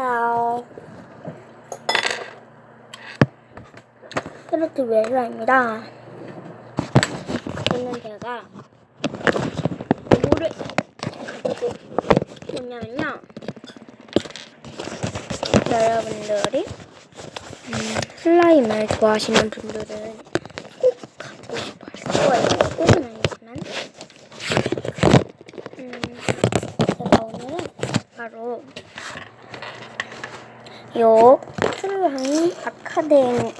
안녕하세요. 트로트 웰라입니다. 오늘 제가 뭐를 가지고 있냐면요. 여러분들이 음, 슬라임을 좋아하시는 분들은 꼭 갖고 싶어 할 거예요. 꼭은 아니지만. 음, 제가 오늘은 바로 요 슬라임 아카데미를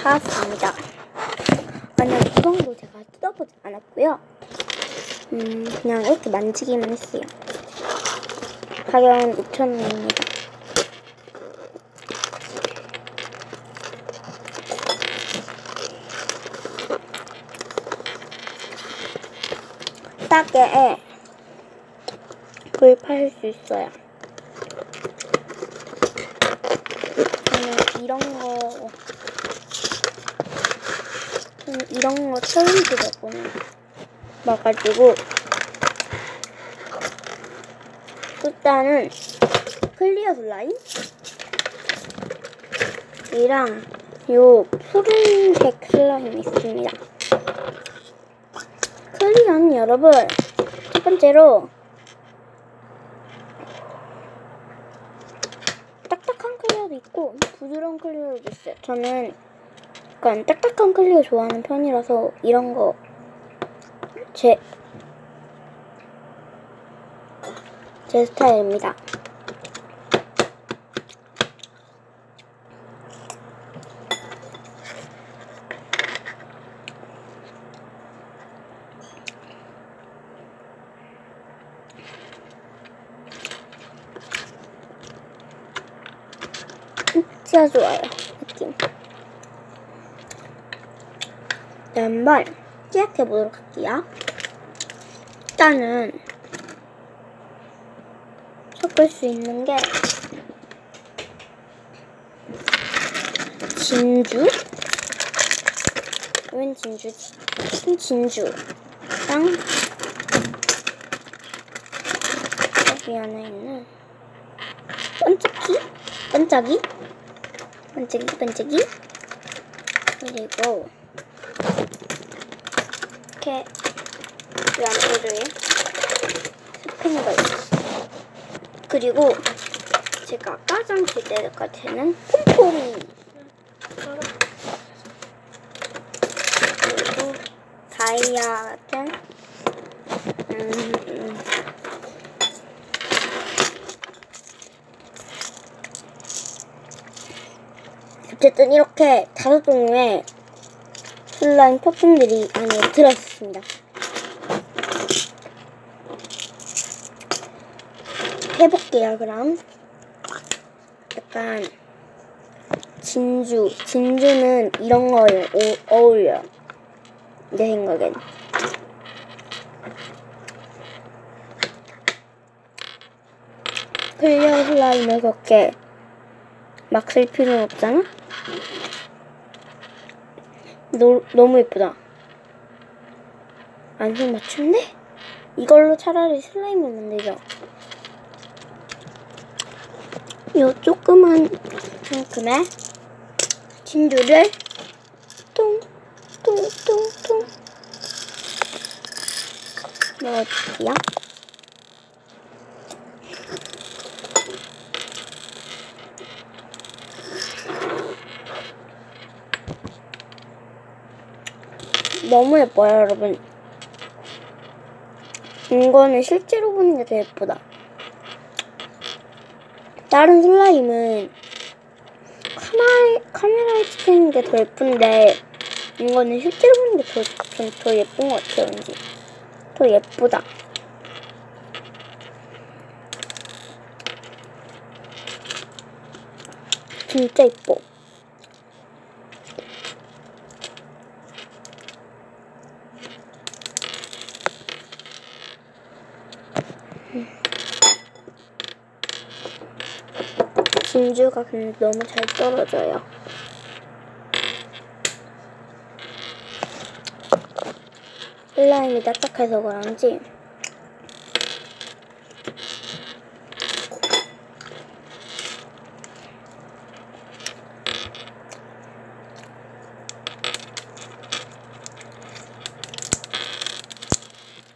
사왔습니다. 만약 구성도 제가 뜯어보지 않았고요. 음, 그냥 이렇게 만지기만 했어요. 가격은 6,000원입니다. 싸게 구입하실 수 있어요. 저는 이런 거, 저는 이런 거 챌린지 몇번 와가지고, 일단은 클리어 슬라임? 이랑 요 푸른색 슬라임 있습니다. 클리어는 여러분, 첫 번째로 딱딱한 클리어도 있고 부드러운 클리어도 있어요. 저는 약간 딱딱한 클리어 좋아하는 편이라서 이런 거 제 제 스타일입니다. 진짜 좋아요. 한번 시작해 보도록 할게요. 일단은 섞을 수 있는 게 진주? 웬 진주지? 진주랑 여기 안에 있는 반짝이? 반짝이? 반짝이 반짝이 그리고 이렇게 이 안에를 스팸가 있어 그리고 제가 가장 기대가 되는 폼폼이 그리고 다이아 같은 음, 음. 어쨌든 이렇게 다섯 종류의 슬라임 퍼퓸들이 안에 들어있습니다. 해볼게요, 그럼. 약간, 진주. 진주는 이런 거에 오- 어울려요. 내 생각엔. 클리어 슬라임을 그렇게 막 쓸 필요는 없잖아? 너, 너무 예쁘다. 안성 맞춘데? 이걸로 차라리 슬라임을 만들자. 요 조그만 만큼의 진주를 통 넣어줄게요. 너무 예뻐요, 여러분. 이거는 실제로 보는 게 더 예쁘다. 다른 슬라임은 카메라, 카메라에 찍히는 게 더 예쁜데, 이거는 실제로 보는 게 더, 더, 더 예쁜 것 같아요, 왠지. 더 예쁘다. 진짜 예뻐. 진주가 근데 너무 잘 떨어져요. 슬라임이 딱딱해서 그런지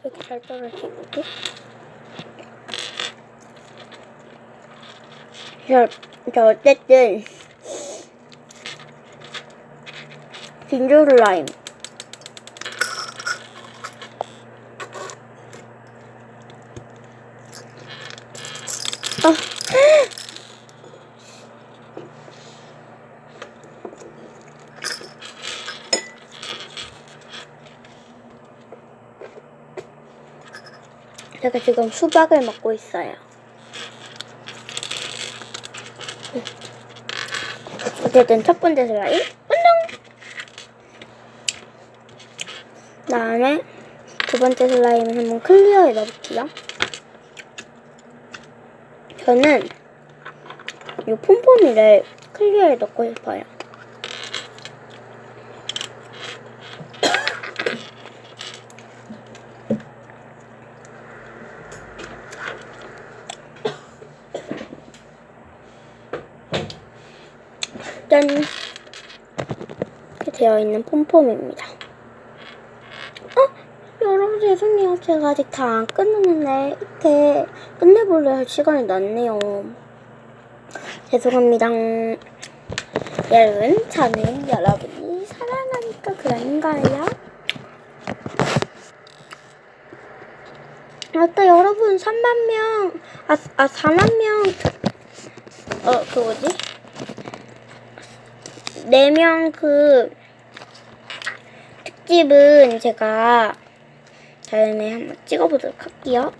이렇게 잘 떨어지겠지? 열. 자 어쨌든 진주 슬라임. 아. 제가 지금 수박을 먹고 있어요. 어쨌든 첫 번째 슬라임 완성! 다음에 두 번째 슬라임을 한번 클리어에 넣어볼게요. 저는 이 폼폼이를 클리어에 넣고 싶어요. 짠! 이렇게 되어 있는 폼폼입니다. 어? 여러분 죄송해요. 제가 아직 다 안 끝났는데 이렇게 끝내볼래 할 시간이 났네요. 죄송합니다. 여러분, 저는 여러분이 사랑하니까 그런 거예요. 아까 여러분 3만 명, 아, 아 4만 명, 어, 그 뭐지? 4명 그 특집은 제가 다음에 한번 찍어보도록 할게요.